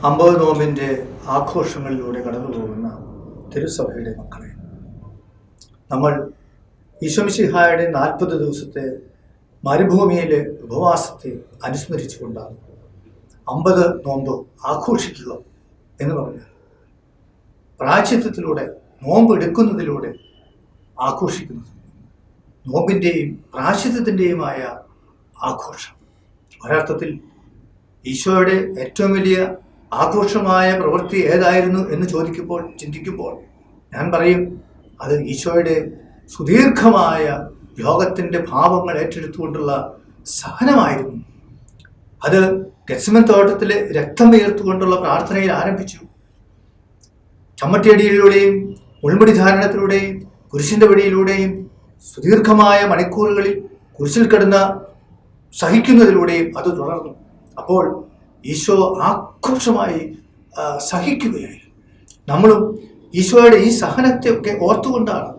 അമ്പത് നോമ്പിന്റെ ആഘോഷങ്ങളിലൂടെ കടന്നു പോകുന്ന തിരുസഭയുടെ മക്കളെ നമ്മൾ ഈശ്വമിശിഹായുടെ നാൽപ്പത് ദിവസത്തെ മരുഭൂമിയിലെ ഉപവാസത്തെ അനുസ്മരിച്ചുകൊണ്ടാണ് അമ്പത് നോമ്പ് ആഘോഷിക്കുക എന്ന് പറഞ്ഞാൽ പ്രാചിത്വത്തിലൂടെ നോമ്പ് എടുക്കുന്നതിലൂടെ ആഘോഷിക്കുന്നത് നോമ്പിന്റെയും പ്രാശിത്വത്തിന്റെയുമായ ആഘോഷം. ഒരർത്ഥത്തിൽ ഈശോയുടെ ഏറ്റവും വലിയ ആഘോഷമായ പ്രവൃത്തി ഏതായിരുന്നു എന്ന് ചോദിക്കുമ്പോൾ ചിന്തിക്കുമ്പോൾ ഞാൻ പറയും അത് ഈശോയുടെ സുദീർഘമായ യോഗത്തിന്റെ ഭാവങ്ങൾ ഏറ്റെടുത്തുകൊണ്ടുള്ള സഹനമായിരുന്നു. അത് ഗസ്മൻ തോട്ടത്തിലെ രക്തം ഉയർത്തുകൊണ്ടുള്ള പ്രാർത്ഥനയിൽ ആരംഭിച്ചു. ചമ്മട്ടിയടിയിലൂടെയും ഉൾമുടി ധാരണത്തിലൂടെയും കുരിശിന്റെ വഴിയിലൂടെയും സുദീർഘമായ മണിക്കൂറുകളിൽ കുരിശിൽ കിടന്ന സഹിക്കുന്നതിലൂടെയും അത് തുടർന്നു. അപ്പോൾ ഈശോ ആഘോഷമായി സഹിക്കുകയായിരുന്നു. നമ്മളും ഈശോയുടെ ഈ സഹനത്തെയൊക്കെ ഓർത്തുകൊണ്ടാണ്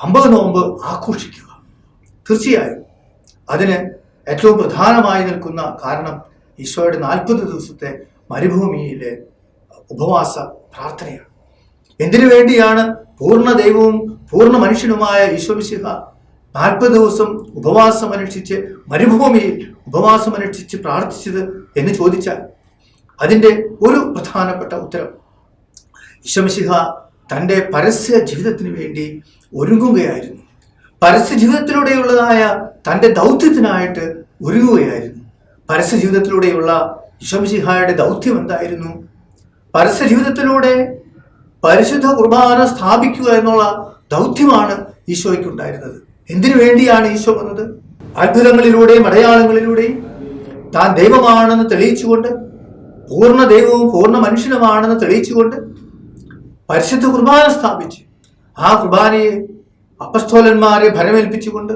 അമ്പത് നോമ്പ് ആഘോഷിക്കുക. തീർച്ചയായും അതിന് ഏറ്റവും പ്രധാനമായി നിൽക്കുന്ന കാരണം ഈശോയുടെ നാൽപ്പത് ദിവസത്തെ മരുഭൂമിയിലെ ഉപവാസ പ്രാർത്ഥനയാണ്. എന്തിനു വേണ്ടിയാണ് പൂർണ ദൈവവും പൂർണ മനുഷ്യനുമായ ഈശോമിശിഹ നാൽപ്പത് ദിവസം ഉപവാസം അനുഷ്ഠിച്ച് മരുഭൂമിയിൽ ഉപവാസം അനുഷ്ഠിച്ച് പ്രാർത്ഥിച്ചത് എന്ന് ചോദിച്ചാൽ അതിന്റെ ഒരു പ്രധാനപ്പെട്ട ഉത്തരം ഈശോമിശിഹ തന്റെ പരസ്യ ജീവിതത്തിന് വേണ്ടി ഒരുങ്ങുകയായിരുന്നു. പരസ്യ ജീവിതത്തിലൂടെയുള്ളതായ തന്റെ ദൗത്യത്തിനായിട്ട് ഒരുങ്ങുകയായിരുന്നു. പരസ്യ ജീവിതത്തിലൂടെയുള്ള ഈശോമിശിഹായുടെ ദൗത്യം എന്തായിരുന്നു? പരസ്യ ജീവിതത്തിലൂടെ പരിശുദ്ധ കുർബാന സ്ഥാപിക്കുക എന്നുള്ള ദൗത്യമാണ് ഈശോയ്ക്ക് ഉണ്ടായിരുന്നത് എന്തിനു വേണ്ടിയാണ് ഈശോ വന്നത്? അത്ഭുതങ്ങളിലൂടെയും അടയാളങ്ങളിലൂടെയും താൻ ദൈവമാണെന്ന് തെളിയിച്ചുകൊണ്ട് പൂർണ ദൈവവും പൂർണ മനുഷ്യനുമാണെന്ന് തെളിയിച്ചുകൊണ്ട് പരിശുദ്ധ കുർബാന സ്ഥാപിച്ച് ആ കുർബാനയെ അപ്പസ്തോലന്മാരെ ഭരമേൽപ്പിച്ചുകൊണ്ട്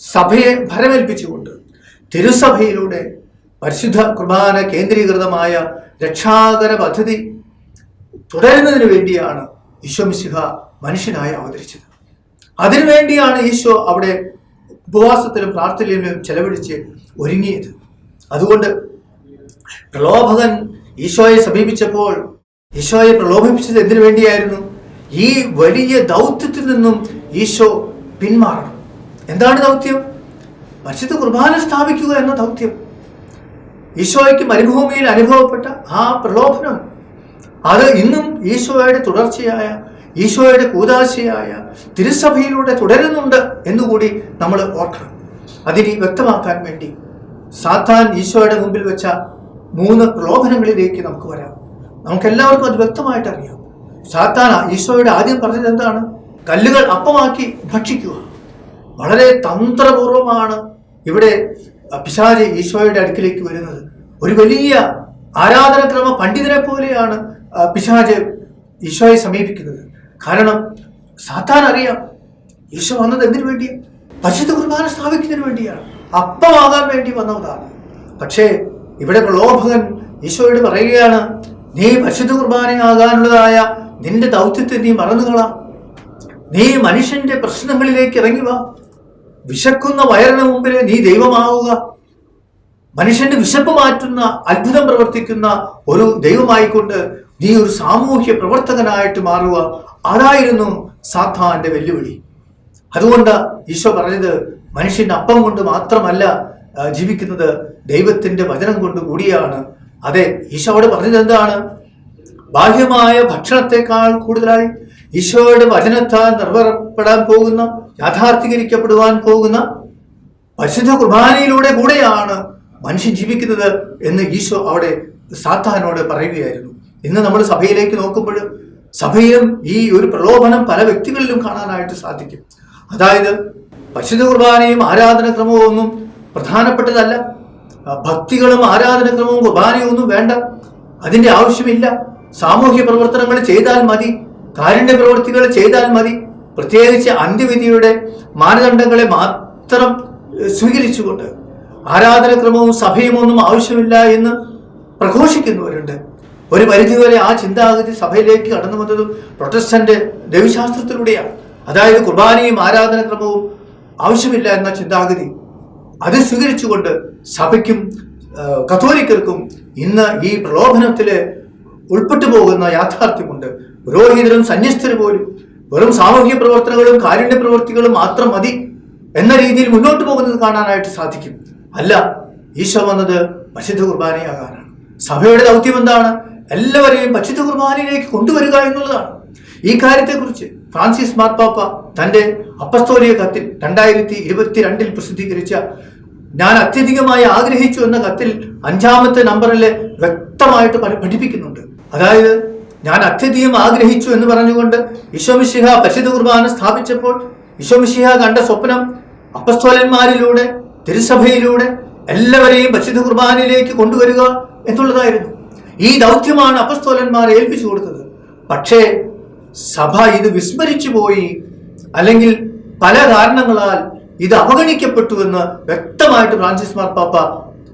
സഭയെ ഭരമേൽപ്പിച്ചുകൊണ്ട് തിരുസഭയിലൂടെ പരിശുദ്ധ കുർബാന കേന്ദ്രീകൃതമായ രക്ഷാകര പദ്ധതി തുടരുന്നതിന് വേണ്ടിയാണ് ഈശോ മിശിഹ മനുഷ്യനായി അവതരിച്ചത്. അതിനുവേണ്ടിയാണ് ഈശോ അവിടെ ഉപവാസത്തിലും പ്രാർത്ഥനയിലും ചെലവഴിച്ച് ഒരുങ്ങിയത്. അതുകൊണ്ട് പ്രലോഭകൻ ഈശോയെ സമീപിച്ചപ്പോൾ ഈശോയെ പ്രലോഭിപ്പിച്ചത് എന്തിനു വേണ്ടിയായിരുന്നു? ഈ വലിയ ദൗത്യത്തിൽ നിന്നും ഈശോ പിന്മാറണം. എന്താണ് ദൗത്യം? പരിശുദ്ധ കുർബാന സ്ഥാപിക്കുക എന്ന ദൗത്യം. ഈശോയ്ക്ക് മരുഭൂമിയിൽ അനുഭവപ്പെട്ട ആ പ്രലോഭനം. അത് ഇന്നും ഈശോയുടെ തുടർച്ചയായ ഈശോയുടെ കൂതാശയായ തിരുസഭയിലൂടെ തുടരുന്നുണ്ട് എന്നുകൂടി നമ്മൾ ഓർക്കണം. അതിനെ വ്യക്തമാക്കാൻ വേണ്ടി സാത്താൻ ഈശോയുടെ മുമ്പിൽ വെച്ച മൂന്ന് പ്രലോഭനങ്ങളിലേക്ക് നമുക്ക് വരാം. നമുക്കെല്ലാവർക്കും അത് വ്യക്തമായിട്ട് അറിയാം. സാത്താൻ ഈശോയുടെ ആദ്യം പറഞ്ഞത് എന്താണ്? കല്ലുകൾ അപ്പമാക്കി ഭക്ഷിക്കുക. വളരെ തന്ത്രപൂർവമാണ് ഇവിടെ പിശാജ് ഈശോയുടെ അടുക്കിലേക്ക് വരുന്നത്. ഒരു വലിയ ആരാധനക്രമ പണ്ഡിതനെ പോലെയാണ് പിശാജ് ഈശോയെ സമീപിക്കുന്നത്. കാരണം സാത്താൻ അറിയാം. യേശു വന്നത് എന്തിനു വേണ്ടിയാണ് പരിശുദ്ധ കുർബാന സ്ഥാപിക്കുന്നതിന് വേണ്ടിയാണ് അപ്പമാകാൻ വേണ്ടി വന്നതാണ് പക്ഷേ ഇവിടെ പ്രലോഭകൻ ഈശോയോട് പറയുകയാണ് നീ പരിശുദ്ധ കുർബാനയാകാനുള്ളതായ നിന്റെ ദൗത്യത്തെ നീ മറന്നുകളാം നീ മനുഷ്യന്റെ പ്രശ്നങ്ങളിലേക്ക് ഇറങ്ങുക വിശക്കുന്ന വയറിന് മുമ്പിൽ നീ ദൈവമാവുക. മനുഷ്യന്റെ വിശപ്പ് മാറ്റുന്ന അത്ഭുതം പ്രവർത്തിക്കുന്ന ഒരു ദൈവമായിക്കൊണ്ട് നീ ഒരു സാമൂഹ്യ പ്രവർത്തകനായിട്ട് മാറുക. അതായിരുന്നു സാത്താന്റെ വെല്ലുവിളി. അതുകൊണ്ട് ഈശോ പറഞ്ഞത് മനുഷ്യൻ അപ്പം കൊണ്ട് മാത്രമല്ല ജീവിക്കുന്നത് ദൈവത്തിന്റെ വചനം കൊണ്ട് കൂടിയാണ്. അതെ ഈശോ അവിടെ പറഞ്ഞത് എന്താണ്? ബാഹ്യമായ ഭക്ഷണത്തെക്കാൾ കൂടുതലായി ഈശോയുടെ വചനത്താൽ നിർവഹപ്പെടാൻ പോകുന്ന യാഥാർത്ഥീകരിക്കപ്പെടുവാൻ പോകുന്ന പരിശുദ്ധ കുർബാനയിലൂടെ കൂടെയാണ് മനുഷ്യൻ ജീവിക്കുന്നത് എന്ന് ഈശോ അവിടെ സാത്താനോട് പറയുകയായിരുന്നു. ഇന്ന് നമ്മൾ സഭയിലേക്ക് നോക്കുമ്പോൾ സഭയിലും ഈ ഒരു പ്രലോഭനം പല വ്യക്തികളിലും കാണാനായിട്ട് സാധിക്കും. അതായത് പരിശുദ്ധ കുർബാനയും ആരാധനക്രമവും ഒന്നും പ്രധാനപ്പെട്ടതല്ല. ഭക്തികളും ആരാധനക്രമവും കുർബാനയും ഒന്നും വേണ്ട. അതിന്റെ ആവശ്യമില്ല. സാമൂഹ്യ പ്രവർത്തനങ്ങൾ ചെയ്താൽ മതി. കാരുണ്യ പ്രവൃത്തികൾ ചെയ്താൽ മതി. പ്രത്യേകിച്ച് അന്ത്യവിധിയുടെ മാനദണ്ഡങ്ങളെ മാത്രം സ്വീകരിച്ചുകൊണ്ട് ആരാധനക്രമവും സഭയും ഒന്നും ആവശ്യമില്ല എന്ന് പ്രഘോഷിക്കുന്നവരുണ്ട്. ഒരു പരിധിവരെ ആ ചിന്താഗതി സഭയിലേക്ക് കടന്നു വന്നതും പ്രൊട്ടസ്റ്റന്റ് ദൈവശാസ്ത്രത്തിലൂടെയാണ്. അതായത് കുർബാനയും ആരാധനക്രമവും ആവശ്യമില്ല എന്ന ചിന്താഗതി അത് സ്വീകരിച്ചുകൊണ്ട് സഭയ്ക്കും കത്തോലിക്കർക്കും ഇന്ന് ഈ പ്രലോഭനത്തിൽ ഉൾപ്പെട്ടു പോകുന്ന യാഥാർത്ഥ്യമുണ്ട്. പുരോഹിതരും സന്യസ്തരും പോലും വെറും സാമൂഹിക പ്രവർത്തനങ്ങളും കാരുണ്യ പ്രവർത്തികളും മാത്രം മതി എന്ന രീതിയിൽ മുന്നോട്ട് പോകുന്നത് കാണാനായിട്ട് സാധിക്കും. അല്ല ഈശോ വന്നത് പരിശുദ്ധ കുർബാനയാകാനാണ്. സഭയുടെ ദൗത്യം എന്താണ്? എല്ലാവരെയും പരിശുദ്ധ കുർബാനയിലേക്ക് കൊണ്ടുവരിക എന്നുള്ളതാണ്. ഈ കാര്യത്തെക്കുറിച്ച് ഫ്രാൻസിസ് മാർപ്പാപ്പ തന്റെ അപ്പസ്തോലിയ കത്തിൽ രണ്ടായിരത്തി ഇരുപത്തിരണ്ടിൽ പ്രസിദ്ധീകരിച്ച ഞാൻ അത്യധികമായി ആഗ്രഹിച്ചു എന്ന കത്തിൽ അഞ്ചാമത്തെ നമ്പറിൽ വ്യക്തമായിട്ട് പഠിപ്പിക്കുന്നുണ്ട്. അതായത് ഞാൻ അത്യധികം ആഗ്രഹിച്ചു എന്ന് പറഞ്ഞുകൊണ്ട് ഈശോമിശിഹ പരിശുദ്ധ കുർബാന സ്ഥാപിച്ചപ്പോൾ ഈശോമിശിഹ കണ്ട സ്വപ്നം അപ്പസ്തോലന്മാരിലൂടെ തിരുസഭയിലൂടെ എല്ലാവരെയും പരിശുദ്ധ കുർബാനയിലേക്ക് കൊണ്ടുവരിക എന്നുള്ളതായിരുന്നു. ഈ ദൗത്യമാണ് അപസ്തോലന്മാരെ ഏൽപ്പിച്ചു കൊടുത്തത്. പക്ഷേ സഭ ഇത് വിസ്മരിച്ചു പോയി. അല്ലെങ്കിൽ പല കാരണങ്ങളാൽ ഇത് അവഗണിക്കപ്പെട്ടു എന്ന് വ്യക്തമായിട്ട് ഫ്രാൻസിസ് മാർപ്പാപ്പ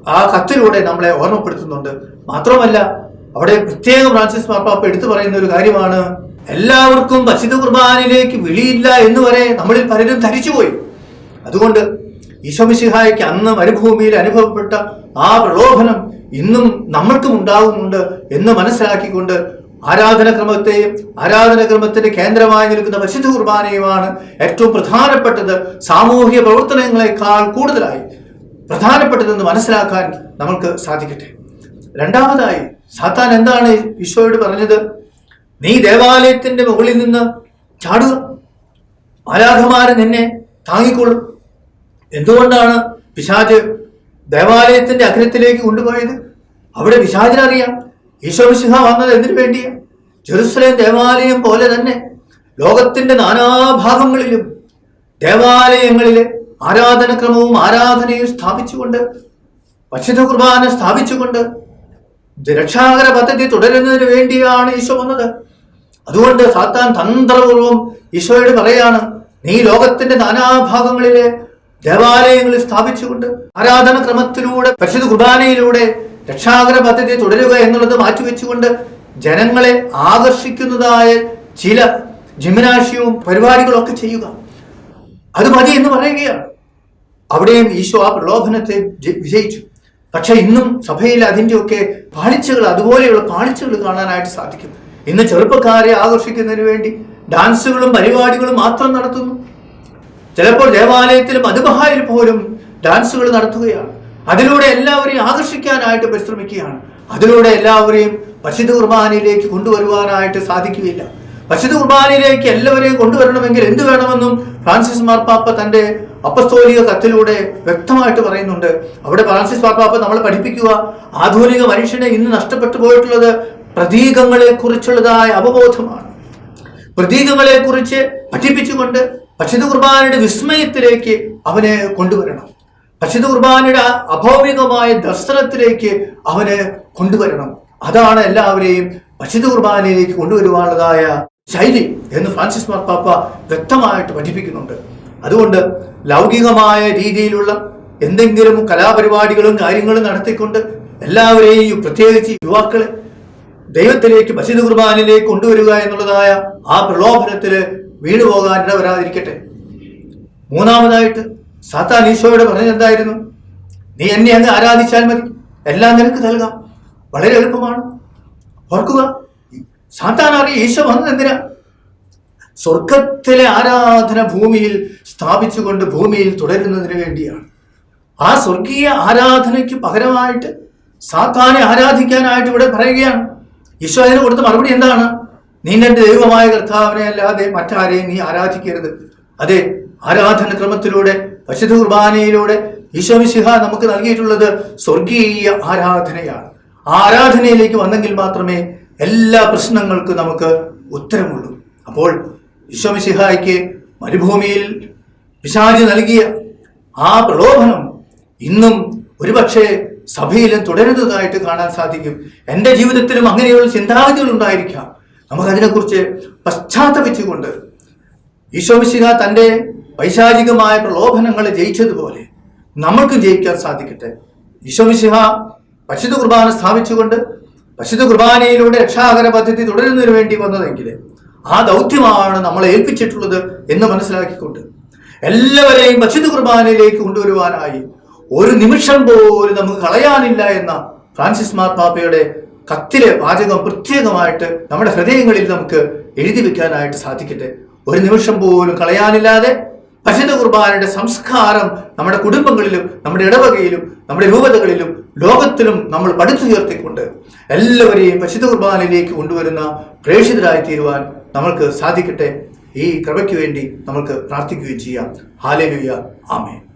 ആ കത്തിലൂടെ നമ്മളെ ഓർമ്മപ്പെടുത്തുന്നുണ്ട്. മാത്രമല്ല അവിടെ പ്രത്യേകം ഫ്രാൻസിസ് മാർപ്പാപ്പ എടുത്തു പറയുന്ന ഒരു കാര്യമാണ്. എല്ലാവർക്കും പരിശുദ്ധ കുർബാനയിലേക്ക് വിളിയില്ല എന്ന് വരെ നമ്മളിൽ പലരും ധരിച്ചുപോയി അതുകൊണ്ട് ഈശോമിശിഹായ്ക്ക് അന്ന് മരുഭൂമിയിൽ അനുഭവപ്പെട്ട ആ പ്രലോഭനം ഇന്നും നമ്മൾക്കും ഉണ്ടാകുന്നുണ്ട് എന്ന് മനസ്സിലാക്കിക്കൊണ്ട് ആരാധനക്രമത്തെയും ആരാധനക്രമത്തിന്റെ കേന്ദ്രമായി നിൽക്കുന്ന പരിശുദ്ധ കുർബാനയുമാണ് ഏറ്റവും പ്രധാനപ്പെട്ടത്. സാമൂഹിക പ്രവർത്തനങ്ങളെക്കാൾ കൂടുതലായി പ്രധാനപ്പെട്ടതെന്ന് മനസ്സിലാക്കാൻ നമുക്ക് സാധിക്കട്ടെ. രണ്ടാമതായി സാത്താൻ എന്താണ് ഈശോയോട് പറഞ്ഞത്? നീ ദേവാലയത്തിന്റെ മുകളിൽ നിന്ന് ചാടുക. ആരാധമാരെ നിന്നെ താങ്ങിക്കൊള്ളും. എന്തുകൊണ്ടാണ് പിശാജ് ദേവാലയത്തിന്റെ അഗ്രത്തിലേക്ക് കൊണ്ടുപോയത്? അവിടെ പിശാചിനറിയാം ഈശോമിശിഹ വന്നത് എന്തിനു വേണ്ടിയാ? ജെറുസലേം ദേവാലയം പോലെ തന്നെ ലോകത്തിന്റെ നാനാഭാഗങ്ങളിലും ദേവാലയങ്ങളിലെ ആരാധനക്രമവും ആരാധനയും സ്ഥാപിച്ചുകൊണ്ട് പക്ഷിത കുർബാന സ്ഥാപിച്ചുകൊണ്ട് രക്ഷാകര പദ്ധതി തുടരുന്നതിന് വേണ്ടിയാണ് ഈശോ വന്നത്. അതുകൊണ്ട് സാത്താൻ തന്ത്രപൂർവം ഈശോയോട് പറയാണ് നീ ലോകത്തിന്റെ നാനാഭാഗങ്ങളിലെ ദേവാലയങ്ങളിൽ സ്ഥാപിച്ചുകൊണ്ട് ആരാധന ക്രമത്തിലൂടെ പരിശുദ്ധ കുർബാനയിലൂടെ രക്ഷാകര പദ്ധതി തുടരുക എന്നുള്ളത് മാറ്റിവെച്ചുകൊണ്ട് ജനങ്ങളെ ആകർഷിക്കുന്നതായ ചില ജിമിനാശയവും പരിപാടികളൊക്കെ ചെയ്യുക. അത് മതി എന്ന് പറയുകയാണ്. അവിടെയും ഈശോ ആ പ്രലോഭനത്തെ വിജയിച്ചു. പക്ഷെ ഇന്നും സഭയിൽ അതിന്റെയൊക്കെ പാളിച്ചകൾ അതുപോലെയുള്ള പാളിച്ചകൾ കാണാനായിട്ട് സാധിക്കും ഇന്ന് ചെറുപ്പക്കാരെ ആകർഷിക്കുന്നതിന് വേണ്ടി ഡാൻസുകളും പരിപാടികളും മാത്രം നടത്തുന്നു. ചിലപ്പോൾ ദേവാലയത്തിലും മധുബഹായിൽ പോലും ഡാൻസുകൾ നടത്തുകയാണ്. അതിലൂടെ എല്ലാവരെയും ആകർഷിക്കാനായിട്ട് പരിശ്രമിക്കുകയാണ്. അതിലൂടെ എല്ലാവരെയും പരിശുദ്ധ കുർബാനയിലേക്ക് കൊണ്ടുവരുവാനായിട്ട് സാധിക്കുകയില്ല. പരിശുദ്ധ കുർബാനയിലേക്ക് എല്ലാവരെയും കൊണ്ടുവരണമെങ്കിൽ എന്തു വേണമെന്നും ഫ്രാൻസിസ് മാർപ്പാപ്പ തന്റെ അപ്പസ്തോലിക കത്തിലൂടെ വ്യക്തമായിട്ട് പറയുന്നുണ്ട്. അവിടെ ഫ്രാൻസിസ് മാർപ്പാപ്പ നമ്മൾ പഠിപ്പിക്കുക ആധുനിക മനുഷ്യനെ ഇന്ന് നഷ്ടപ്പെട്ടു പോയിട്ടുള്ളത് പ്രതീകങ്ങളെ കുറിച്ചുള്ളതായ അവബോധമാണ്. പ്രതീകങ്ങളെ കുറിച്ച് പഠിപ്പിച്ചുകൊണ്ട് പരിശുദ്ധ കുർബാനയുടെ വിസ്മയത്തിലേക്ക് അവനെ കൊണ്ടുവരണം. പരിശുദ്ധ കുർബാനയുടെ അഭൗമികമായ ദർശനത്തിലേക്ക് അവനെ കൊണ്ടുവരണം. അതാണ് എല്ലാവരെയും പരിശുദ്ധ കുർബാനയിലേക്ക് കൊണ്ടുവരുവാനുള്ളതായ ശൈലി എന്ന് ഫ്രാൻസിസ് മാർപ്പാപ്പ വ്യക്തമായിട്ട് പഠിപ്പിക്കുന്നുണ്ട്. അതുകൊണ്ട് ലൗകികമായ രീതിയിലുള്ള എന്തെങ്കിലും കലാപരിപാടികളും കാര്യങ്ങളും നടത്തിക്കൊണ്ട് എല്ലാവരെയും പ്രത്യേകിച്ച് യുവാക്കളെ ദൈവത്തിലേക്ക് പരിശുദ്ധ കുർബാനിലേക്ക് കൊണ്ടുവരിക എന്നുള്ളതായ ആ പ്രലോഭനത്തിൽ പോകാനിട വരാതിരിക്കട്ടെ. മൂന്നാമതായിട്ട് സാത്താൻ ഈശോയോട് പറഞ്ഞത് എന്തായിരുന്നു? നീ എന്നെ അങ്ങ് ആരാധിച്ചാൽ മതി. എല്ലാം നിനക്ക് നൽകാം. വളരെ എളുപ്പമാണ്. ഓർക്കുക സാത്താൻ അറിയ ഈശോ വന്നത് എന്തിനാ? സ്വർഗത്തിലെ ആരാധന ഭൂമിയിൽ സ്ഥാപിച്ചുകൊണ്ട് ഭൂമിയിൽ തുടരുന്നതിന് വേണ്ടിയാണ്. ആ സ്വർഗീയ ആരാധനയ്ക്ക് പകരമായിട്ട് സാത്താനെ ആരാധിക്കാനായിട്ട് ഇവിടെ പറയുകയാണ്. ഈശോ അതിന് കൊടുത്ത മറുപടി എന്താണ്? നീ എന്റെ ദൈവമായ കർത്താവിനെ അല്ലാതെ മറ്റാരെയും നീ ആരാധിക്കരുത്. അതെ ആരാധന ക്രമത്തിലൂടെ പശുദ്ധ കുർബാനയിലൂടെ ഈശോമിശിഹ നമുക്ക് നൽകിയിട്ടുള്ളത് സ്വർഗീയ ആരാധനയാണ്. ആരാധനയിലേക്ക് വന്നെങ്കിൽ മാത്രമേ എല്ലാ പ്രശ്നങ്ങൾക്കും നമുക്ക് ഉത്തരമുള്ളൂ. അപ്പോൾ ഈശോമിശിഹായ്ക്ക് മരുഭൂമിയിൽ പിശാചി നൽകിയ ആ പ്രലോഭനം ഇന്നും ഒരുപക്ഷെ സഭയിലും തുടരുന്നതായിട്ട് കാണാൻ സാധിക്കും. എന്റെ ജീവിതത്തിലും അങ്ങനെയുള്ള ചിന്താഗതികൾ ഉണ്ടായിരിക്കാം. നമുക്കതിനെക്കുറിച്ച് പശ്ചാത്തപിച്ചുകൊണ്ട് ഈശോമിശിഹ തന്റെ വൈശാരികമായ പ്രലോഭനങ്ങളെ ജയിച്ചതുപോലെ നമ്മൾക്കും ജയിക്കാൻ സാധിക്കട്ടെ. ഈശോമിശിഹ പരിശുദ്ധ കുർബാന സ്ഥാപിച്ചുകൊണ്ട് പരിശുദ്ധ കുർബാനയിലൂടെ രക്ഷാകര പദ്ധതി തുടരുന്നതിന് വേണ്ടി വന്നതെങ്കിൽ ആ ദൗത്യമാണ് നമ്മളെ ഏൽപ്പിച്ചിട്ടുള്ളത് എന്ന് മനസ്സിലാക്കിക്കൊണ്ട് എല്ലാവരെയും പരിശുദ്ധ കുർബാനയിലേക്ക് കൊണ്ടുവരുവാനായി ഒരു നിമിഷം പോലും നമുക്ക് കളയാനില്ല എന്ന ഫ്രാൻസിസ് മാർപ്പാപ്പയുടെ കത്തിലെ വാചകം പ്രത്യേകമായിട്ട് നമ്മുടെ ഹൃദയങ്ങളിൽ നമുക്ക് എഴുതി വെക്കാനായിട്ട് സാധിക്കട്ടെ. ഒരു നിമിഷം പോലും കളയാനില്ലാതെ പശുത കുർബാനയുടെ സംസ്കാരം നമ്മുടെ കുടുംബങ്ങളിലും നമ്മുടെ ഇടവകയിലും നമ്മുടെ രൂപതകളിലും ലോകത്തിലും നമ്മൾ പടുത്തുയർത്തിക്കൊണ്ട് എല്ലാവരെയും പശുത കുർബാനയിലേക്ക് കൊണ്ടുവരുന്ന പ്രേക്ഷിതരായി തീരുവാൻ നമ്മൾക്ക് സാധിക്കട്ടെ. ഈ കൃപയ്ക്ക് വേണ്ടി നമുക്ക് പ്രാർത്ഥിക്കുകയും ചെയ്യാം. ഹാലേലുയ ആമേ